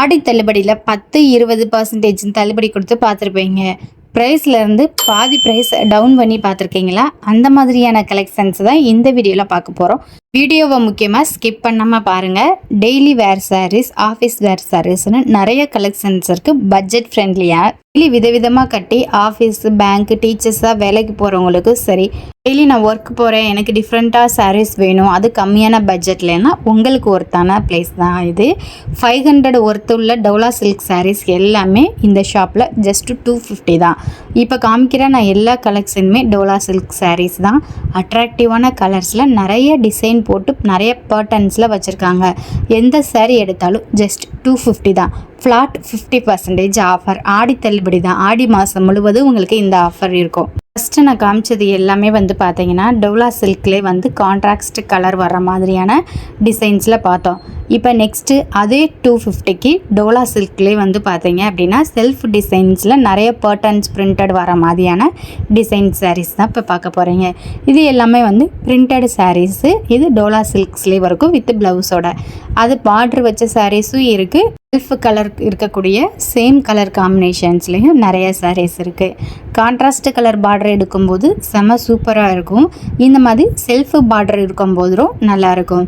ஆடி தள்ளுபடியில் பத்து இருபது பர்சன்டேஜ் தள்ளுபடி கொடுத்து பார்த்துருப்பீங்க. ப்ரைஸ்லேருந்து பாதி ப்ரைஸ் டவுன் பண்ணி பார்த்துருக்கீங்களா? அந்த மாதிரியான கலெக்ஷன்ஸ் தான் இந்த வீடியோவில் பார்க்க போகிறோம் வீடியோவை முக்கியமாக ஸ்கிப் பண்ணாமல் பாருங்கள் daily wear saris office wear சாரீஸ்னு நிறைய கலெக்ஷன்ஸ் இருக்குது பட்ஜெட் ஃப்ரெண்ட்லியாக டெய்லி விதவிதமாக கட்டி ஆஃபீஸ் பேங்க் டீச்சர்ஸாக வேலைக்கு போகிறவங்களுக்கு சரி டெய்லி நான் ஒர்க் போகிறேன் எனக்கு டிஃப்ரெண்ட்டாக சாரீஸ் வேணும் அது கம்மியான பட்ஜெட்லன்னா உங்களுக்கு ஒர்த்தான பிளேஸ் தான் இது. ஃபைவ் ஹண்ட்ரட் ஒர்த்து உள்ள டவுலா சில்க் சாரீஸ் எல்லாமே இந்த ஷாப்பில் ஜஸ்ட் டூ ஃபிஃப்டி தான். இப்போ காமிக்கிற நான் எல்லா கலெக்ஷனுமே டோலா சில்க் சாரீஸ் தான். அட்ராக்டிவான கலர்ஸில் நிறைய டிசைன் போட்டு நிறைய பேட்டர்ன்ஸில் வச்சுருக்காங்க. எந்த சாரீ எடுத்தாலும் ஜஸ்ட் டூ ஃபிஃப்டி தான். Flat fifty percentage offer Aadi தள்ளுபடி தான். ஆடி மாதம் முழுவதும் உங்களுக்கு இந்த ஆஃபர் இருக்கும். ஃபஸ்ட்டு நான் காமிச்சது எல்லாமே வந்து பார்த்தீங்கன்னா டோலா சில்க்லேயே வந்து கான்ட்ராக்ஸ்ட் கலர் வர மாதிரியான டிசைன்ஸில் பார்த்தோம். இப்போ நெக்ஸ்ட்டு அதே டூ ஃபிஃப்டிக்கு டோலா சில்க்லேயே வந்து பார்த்தீங்க அப்படின்னா செல்ஃப் டிசைன்ஸில் நிறைய பேர்டன்ஸ் பிரிண்டட் வர மாதிரியான டிசைன் சாரீஸ் தான் இப்போ பார்க்க போகிறீங்க இது எல்லாமே வந்து பிரிண்டட் சாரீஸு இது டோலா சில்க்ஸ்லேயே வரைக்கும் வித் ப்ளவுஸோட அது பார்ட்ரு வச்ச சாரீஸும் இருக்குது செல்ஃப் கலர் இருக்கக்கூடிய சேம் கலர் காம்பினேஷன்ஸ்லேயும் நிறைய சாரீஸ் இருக்குது கான்ட்ராஸ்ட் கலர் பார்டர் எடுக்கும்போது செம சூப்பராக இருக்கும். இந்த மாதிரி செல்ஃப் பார்டர் இருக்கும்போதும் நல்லாயிருக்கும்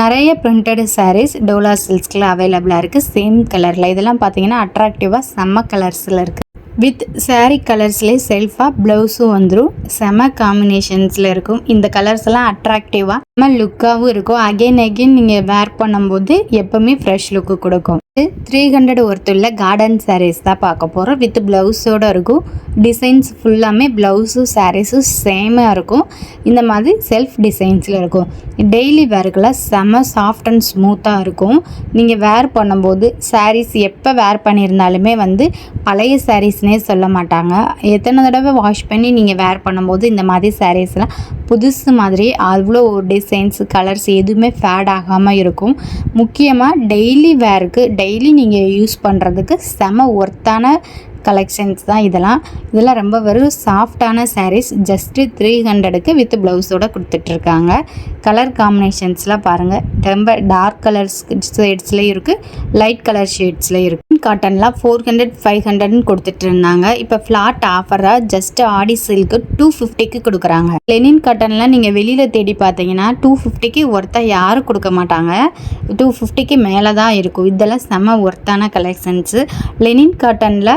நிறைய பிரிண்டட் சாரீஸ் டோலா சில்க்ஸில் அவைலபிளாக இருக்குது சேம் கலரில் இதெல்லாம் பார்த்தீங்கன்னா அட்ராக்டிவாக செம்ம கலர்ஸில் இருக்குது வித் சாரீ கலர்ஸ்லேயே செல்ஃபாக ப்ளவுஸும் வந்துடும் செம காம்பினேஷன்ஸில் இருக்கும். இந்த கலர்ஸ் எல்லாம் அட்ராக்டிவாக செம லுக்காகவும் இருக்கும். அகைன் அகைன் நீங்கள் வேர் பண்ணும்போது எப்போவுமே ஃப்ரெஷ் லுக்கு கொடுக்கும். த்ரீ ஹண்ட்ரட் ஒருத்துள்ள கார்டன் சாரீஸ் தான் பார்க்க போகிறோம் வித் ப்ளவுஸோடு இருக்கும். டிசைன்ஸ் ஃபுல்லாமே ப்ளவுஸும் சாரீஸும் சேமாக இருக்கும். இந்த மாதிரி செல்ஃப் டிசைன்ஸில் இருக்கும். டெய்லி வேர்க்கெலாம் செம சாஃப்ட் அண்ட் ஸ்மூத்தாக இருக்கும். நீங்கள் வேர் பண்ணும்போது சாரீஸ் எப்போ வேர் பண்ணியிருந்தாலுமே வந்து பழைய சாரீஸ்னே சொல்ல மாட்டாங்க. எத்தனை தடவை வாஷ் பண்ணி நீங்கள் வேர் பண்ணும்போது இந்த மாதிரி சாரீஸ்லாம் புதுசு மாதிரி அவ்வளோ டிசைன்ஸ் கலர்ஸ் எதுவுமே ஃபேட் ஆகாமல் இருக்கும். முக்கியமாக டெய்லி வேருக்கு டெய்லி நீங்கள் யூஸ் பண்ணுறதுக்கு செம ஒர்த்தான கலெக்ஷன்ஸ் தான் இதெல்லாம். இதெல்லாம் ரொம்ப வெறும் சாஃப்டான சாரீஸ் ஜஸ்ட்டு த்ரீ ஹண்ட்ரடுக்கு வித் ப்ளவுஸோட கொடுத்துட்ருக்காங்க. கலர் காம்பினேஷன்ஸ்லாம் பாருங்கள் ரொம்ப டார்க் கலர்ஸ் ஷேட்ஸ்லேயும் இருக்குது லைட் கலர் ஷேட்ஸ்லேயும் இருக்குது காட்டன்லாம் ஃபோர் ஹண்ட்ரட் ஃபைவ் ஹண்ட்ரட்னு கொடுத்துட்டு இருந்தாங்க இப்போ ஃப்ளாட் ஆஃபராக ஜஸ்ட் ஆடி சில்க்கு டூ ஃபிஃப்டிக்கு கொடுக்குறாங்க. லெனின் காட்டன்லாம் நீங்கள் வெளியில் தேடி பார்த்தீங்கன்னா டூ ஃபிஃப்டிக்கு ஒர்த்தாக யாரும் கொடுக்க மாட்டாங்க. டூ ஃபிஃப்டிக்கு மேலே தான் இருக்கும். இதெல்லாம் செம்ம ஒர்த்தான கலெக்ஷன்ஸு லெனின் காட்டனில்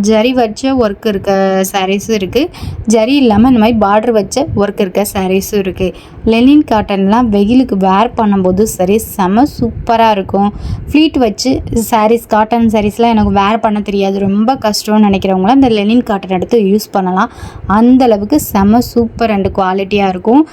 ஜரி வச்ச ஒர்க் இருக்க சாரீஸும் இருக்குது ஜரி இல்லாமல் இந்த மாதிரி பார்டர் வச்ச ஒர்க் இருக்க சாரீஸும் இருக்குது லெனின் காட்டன்லாம் வெயிலுக்கு வேர் பண்ணும்போது சரி செம சூப்பராக இருக்கும். ஃப்ளீட் வச்சு சாரீஸ் காட்டன் சாரீஸ்லாம் எனக்கு வேர் பண்ண தெரியாது. ரொம்ப கஷ்டம்னு நினைக்கிறவங்களாம் இந்த லெனின் காட்டன் எடுத்து யூஸ் பண்ணலாம். அந்த அளவுக்கு செம சூப்பர் அண்ட் குவாலிட்டியாக இருக்கும்.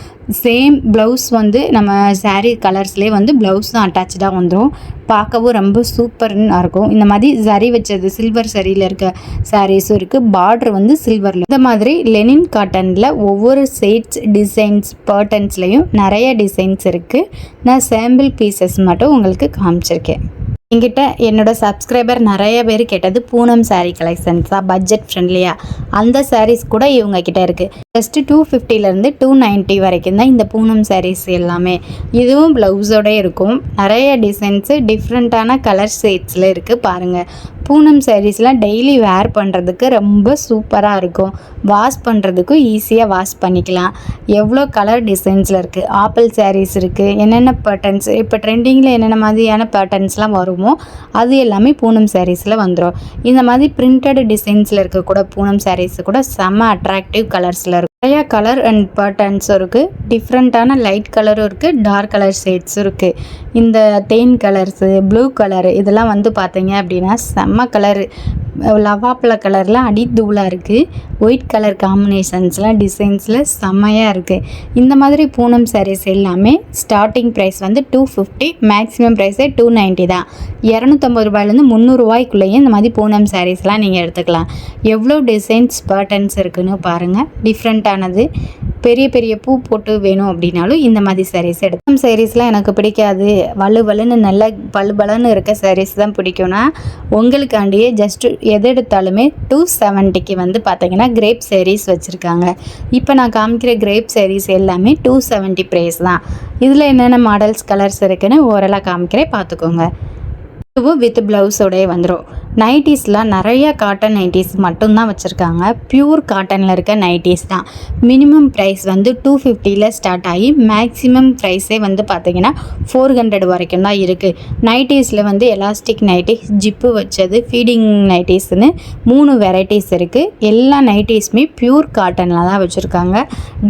சேம் ப்ளவுஸ் வந்து நம்ம சாரீ கலர்ஸ்லேயே வந்து ப்ளவுஸும் அட்டாச்சாக வந்துடும் பார்க்கவும் ரொம்ப சூப்பர்னு இருக்கும். இந்த மாதிரி சரி வச்சது சில்வர் சரியில் இருக்க சாரீஸும் இருக்குது பார்டர் வந்து சில்வரில் இந்த மாதிரி லெனின் காட்டனில் ஒவ்வொரு சேட்ஸ் டிசைன்ஸ் பீஸ்லேயும் நிறைய டிசைன்ஸ் இருக்குது நான் சாம்பிள் பீசஸ் மட்டும் உங்களுக்கு காமிச்சிருக்கேன். என்கிட்ட என்னோட சப்ஸ்கிரைபர் நிறைய பேர் கேட்டது பூனம் சாரீ கலெக்ஷன்ஸாக பட்ஜெட் ஃப்ரெண்ட்லியாக அந்த சாரீஸ் கூட இவங்க கிட்ட இருக்குது ஜஸ்ட்டு டூ ஃபிஃப்டிலேருந்து டூ நைன்ட்டி வரைக்கும் தான் இந்த பூனம் சாரீஸ் எல்லாமே. இதுவும் ப்ளவுஸோட இருக்கும். நிறைய டிசைன்ஸு டிஃப்ரெண்ட்டான கலர் ஷேட்ஸில் இருக்குது பாருங்கள் பூனம் சாரீஸ்லாம் டெய்லி வேர் பண்ணுறதுக்கு ரொம்ப சூப்பராக இருக்கும். வாஷ் பண்ணுறதுக்கும் ஈஸியாக வாஷ் பண்ணிக்கலாம். எவ்வளோ கலர் டிசைன்ஸில் இருக்குது ஆப்பிள் சாரீஸ் இருக்குது என்னென்ன பேட்டர்ன்ஸ் இப்போ ட்ரெண்டிங்கில் என்னென்ன மாதிரியான பேட்டர்ன்ஸ்லாம் வருமோ அது எல்லாமே பூனம் சாரீஸில் வந்துடும் இந்த மாதிரி பிரிண்டட் டிசைன்ஸில் இருக்கக்கூட பூனம் சாரீஸ் கூட செம்ம அட்ராக்டிவ் கலர்ஸில் இருக்கும். நிறையா கலர் அண்ட் பட்டன்ஸும் இருக்குது டிஃப்ரெண்ட்டான லைட் கலரும் இருக்குது டார்க் கலர் ஷேட்ஸும் இருக்குது இந்த தேன் கலர்ஸு ப்ளூ கலரு இதெல்லாம் வந்து பார்த்தீங்க அப்படின்னா செம்ம கலரு லவாப்பழ கலர்லாம் அடி தூளாக இருக்குது ஒயிட் கலர் காம்பினேஷன்ஸ்லாம் டிசைன்ஸில் செம்மையாக இருக்குது இந்த மாதிரி பூனம் சாரீஸ் எல்லாமே ஸ்டார்டிங் ப்ரைஸ் வந்து டூ ஃபிஃப்டி மேக்ஸிமம் ப்ரைஸே டூ நைன்ட்டி தான். இரநூத்தம்பது ரூபாயிலேருந்து முந்நூறுரூவாய்க்குள்ளேயே இந்த மாதிரி பூனம் சாரீஸ்லாம் நீங்கள் எடுத்துக்கலாம். எவ்வளோ டிசைன்ஸ் பேட்டர்ன்ஸ் இருக்குன்னு பாருங்கள் டிஃப்ரெண்ட்டானது பெரிய பெரிய பூ போட்டு வேணும் அப்படின்னாலும் இந்த மாதிரி சாரீஸ் எடுத்து சாரீஸ்லாம் எனக்கு பிடிக்காது. வலு வலுன்னு நல்ல பளு பலன்னு இருக்க சாரீஸ் தான் பிடிக்கும்னா உங்களுக்காண்டியே ஜஸ்ட் எது எடுத்தாலுமே டூ செவன்ட்டிக்கு வந்து பார்த்தீங்கன்னா கிரேப் சேரீஸ் வச்சுருக்காங்க. இப்போ நான் காமிக்கிற கிரேப் சேரீஸ் எல்லாமே டூ செவன்ட்டி ப்ரைஸ் தான். இதில் என்னென்ன மாடல்ஸ் கலர்ஸ் இருக்குன்னு ஓரலாக காமிக்கிறேன் பார்த்துக்கோங்க. இதுவும் வித் ப்ளவுஸோடய வந்துடும் நைட்டிஸ்லாம் நிறைய காட்டன் நைட்டிஸ் மட்டும்தான் வச்சுருக்காங்க. பியூர் காட்டனில் இருக்க நைட்டிஸ் தான். மினிமம் ப்ரைஸ் வந்து டூ ஃபிஃப்டியில் ஸ்டார்ட் ஆகி மேக்ஸிமம் ப்ரைஸே வந்து பார்த்தீங்கன்னா ஃபோர் ஹண்ட்ரட் வரைக்கும் தான் இருக்குது நைட்டிஸில் வந்து எலாஸ்டிக் நைட்டிஸ் ஜிப்பு வச்சது ஃபீடிங் நைட்டிஸ்னு மூணு வெரைட்டிஸ் இருக்குது எல்லா நைட்டிஸுமே பியூர் காட்டனில் தான் வச்சுருக்காங்க.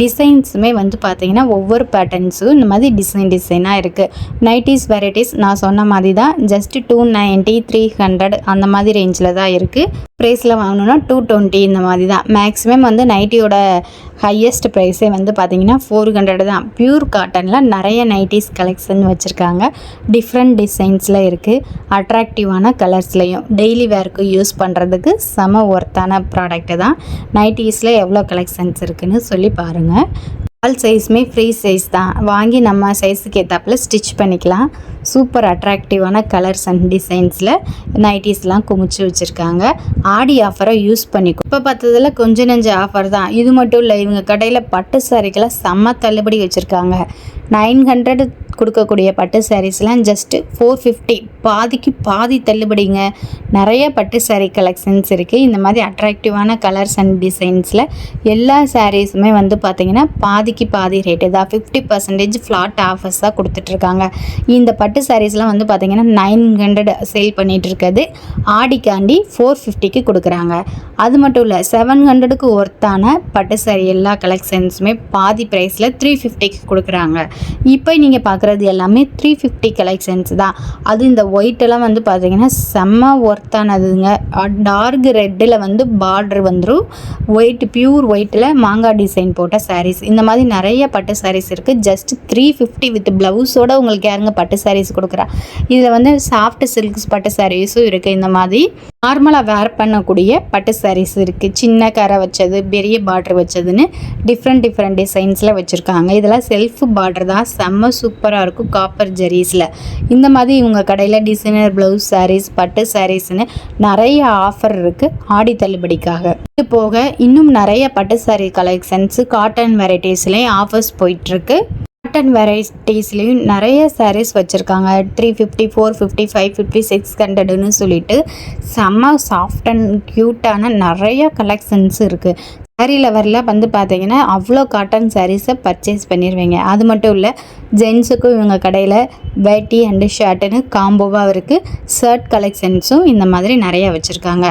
டிசைன்ஸுமே வந்து பார்த்தீங்கன்னா ஒவ்வொரு பேட்டர்ன்ஸும் இந்த மாதிரி டிசைன் டிசைனாக இருக்குது நைட்டிஸ் வெரைட்டிஸ் நான் சொன்ன மாதிரி தான் just two ninety three hundred அந்த மாதிரி ரேஞ்சில் தான் இருக்குது ப்ரைஸில் வாங்கணுன்னா டூ டுவெண்ட்டி இந்த மாதிரி தான். மேக்ஸிமம் வந்து நைட்டியோட ஹையஸ்ட் ப்ரைஸே வந்து பார்த்தீங்கன்னா ஃபோர் ஹண்ட்ரட் தான். பியூர் காட்டனில் நிறைய நைட்டிஸ் கலெக்ஷன் வச்சுருக்காங்க. டிஃப்ரெண்ட் டிசைன்ஸில் இருக்குது அட்ராக்டிவான கலர்ஸ்லேயும் டெய்லி வேர்க்கு யூஸ் பண்ணுறதுக்கு செம ஒர்த்தான ப்ராடக்ட்டு தான். நைட்டிஸில் எவ்வளோ கலெக்ஷன்ஸ் இருக்குதுன்னு சொல்லி பாருங்கள் ஆல் சைஸுமே ஃப்ரீ சைஸ் தான். வாங்கி நம்ம சைஸுக்கு ஏற்றாப்புல ஸ்டிச் பண்ணிக்கலாம். சூப்பர் அட்ராக்டிவான கலர்ஸ் அண்ட் டிசைன்ஸில் நைட்டிஸ்லாம் குமிச்சு வச்சுருக்காங்க. ஆடி ஆஃபரை யூஸ் பண்ணிக்கும் இப்போ பார்த்ததில் கொஞ்சம் நெஞ்ச ஆஃபர் தான். இது மட்டும் இல்லை இவங்க கடையில் பட்டு சாரிக்கெல்லாம் செம்ம தள்ளுபடி வச்சுருக்காங்க. நைன் ஹண்ட்ரட் கொடுக்கக்கூடிய பட்டு சாரீஸ்லாம் ஜஸ்ட்டு ஃபோர் ஃபிஃப்டி பாதிக்கு பாதி தள்ளுபடிங்க. நிறைய பட்டு சாரீ கலெக்ஷன்ஸ் இருக்குது இந்த மாதிரி அட்ராக்டிவான கலர்ஸ் அண்ட் டிசைன்ஸில் எல்லா சாரீஸுமே வந்து பார்த்திங்கன்னா பாதிக்கு பாதி ரேட்டு தான் ஃபிஃப்டி பர்சன்டேஜ் ஃப்ளாட் தான் கொடுத்துட்ருக்காங்க. இந்த பட்டு சாரீஸ்லாம் வந்து பார்த்திங்கன்னா நைன் ஹண்ட்ரட் சேல் பண்ணிகிட்டு ஆடிக்காண்டி ஃபோர் ஃபிஃப்டிக்கு கொடுக்குறாங்க. அது மட்டும் இல்லை செவன் ஹண்ட்ரடுக்கு ஒர்த்தான பட்டு சாரீ எல்லா கலெக்ஷன்ஸுமே பாதி ப்ரைஸில் த்ரீ ஃபிஃப்டிக்கு கொடுக்குறாங்க. இப்போ நீங்கள் பார்க்குறது எல்லாமே த்ரீ ஃபிஃப்டி கலெக்ஷன்ஸ் தான். அது இந்த ஒயிட்டெல்லாம் வந்து பார்த்தீங்கன்னா செம்ம ஒர்த்தானதுங்க டார்க் ரெட்டில் வந்து பார்டர் வந்துடும் ஒயிட் பியூர் ஒயிட்டில் மாங்காய் டிசைன் போட்ட சாரீஸ் இந்த மாதிரி நிறைய பட்டு சாரீஸ் இருக்குது ஜஸ்ட் த்ரீ ஃபிஃப்டி வித் ப்ளவுஸோட உங்களுக்கு யாருங்க பட்டு சாரீஸ் கொடுக்குறா? இதில் வந்து சாஃப்ட் சில்க்ஸ் பட்டு சாரீஸும் இருக்குது இந்த மாதிரி. நார்மலாக வேர் பண்ணக்கூடிய பட்டு சாரீஸ் இருக்குது சின்ன கரை வச்சது பெரிய பார்டர் வச்சதுன்னு டிஃப்ரெண்ட் டிஃப்ரெண்ட் டிசைன்ஸில் வச்சுருக்காங்க. இதெல்லாம் செல்ஃப் பார்டர் தான். செம்ம சூப்பராக இருக்கும் காப்பர் ஜெரீஸில் இந்த மாதிரி இவங்க கடையில் டிசைனர் ப்ளவுஸ் சாரீஸ் பட்டு சாரீஸ்னு நிறைய ஆஃபர் இருக்குது ஆடி தள்ளுபடிக்காக. இது போக இன்னும் நிறைய பட்டு சாரீ கலெக்ஷன்ஸு காட்டன் வெரைட்டிஸ்லேயும் ஆஃபர்ஸ் போயிட்டுருக்கு காட்டன் வெரைட்டிஸ்லேயும் நிறைய சாரீஸ் வச்சுருக்காங்க. Three fifty four fifty five fifty six ஹண்ட்ரடுன்னு சொல்லிட்டு செம்ம சாஃப்ட் அண்ட் க்யூட்டான நிறைய கலெக்ஷன்ஸ் இருக்குது சாரீ லெவரில் வந்து பார்த்தீங்கன்னா அவ்வளோ காட்டன் சாரீஸை பர்ச்சேஸ் பண்ணிடுவீங்க அது மட்டும் இல்லை ஜென்ஸுக்கும் இவங்க கடையில் வேட்டி அண்டு ஷர்ட்டுன்னு காம்போவாக இருக்குது ஷர்ட் கலெக்ஷன்ஸும் இந்த மாதிரி நிறையா வச்சுருக்காங்க.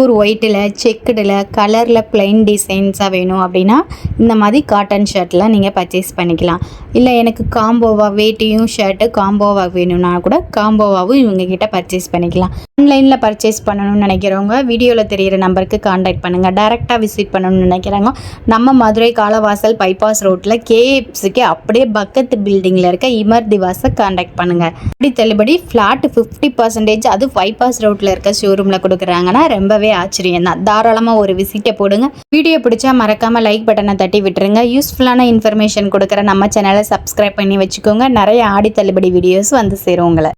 ஒரு ஒயிட்டில் செக்குடில் கலரில் பிளைன் டிசைன்ஸாக வேணும் அப்படின்னா இந்த மாதிரி காட்டன் ஷர்ட்லாம் நீங்கள் பர்ச்சேஸ் பண்ணிக்கலாம். இல்லை எனக்கு காம்போவாக வேட்டியும் ஷர்ட்டு காம்போவாக வேணும்னா கூட காம்போவாகவும் இவங்கக்கிட்ட பர்ச்சேஸ் பண்ணிக்கலாம். ஆன்லைனில் பர்ச்சேஸ் பண்ணணும்னு நினைக்கிறவங்க வீடியோவில் தெரிகிற நம்பருக்கு காண்டாக்ட் பண்ணுங்கள் டேரெக்டாக விசிட் பண்ணணும்னு நினைக்கிறாங்க நம்ம மதுரை காலவாசல் பைபாஸ் ரோட்டில் கேஎப்ஸுக்கு அப்படியே பக்கத்து பில்டிங்கில் இருக்க இமர் திவாஸை காண்டாக்ட் பண்ணுங்கள் அப்படி தள்ளுபடி ஃப்ளாட் ஃபிஃப்டி பர்சன்டேஜ் அது பைபாஸ் ரோட்டில் இருக்க ஷோரூமில் கொடுக்குறாங்கன்னா ரொம்ப ரொம்பவே ஆச்சரியம் தான் தாராளமாக ஒரு விசிட்டை போடுங்க. வீடியோ பிடிச்சா மறக்காமல் லைக் பட்டனை தட்டி விட்டுருங்க. யூஸ்ஃபுல்லான இன்ஃபர்மேஷன் கொடுக்குற நம்ம சேனலை சப்ஸ்கிரைப் பண்ணி வச்சுக்கோங்க. நிறைய ஆடி தள்ளுபடி வீடியோஸ் வந்து சேரும் உங்களை.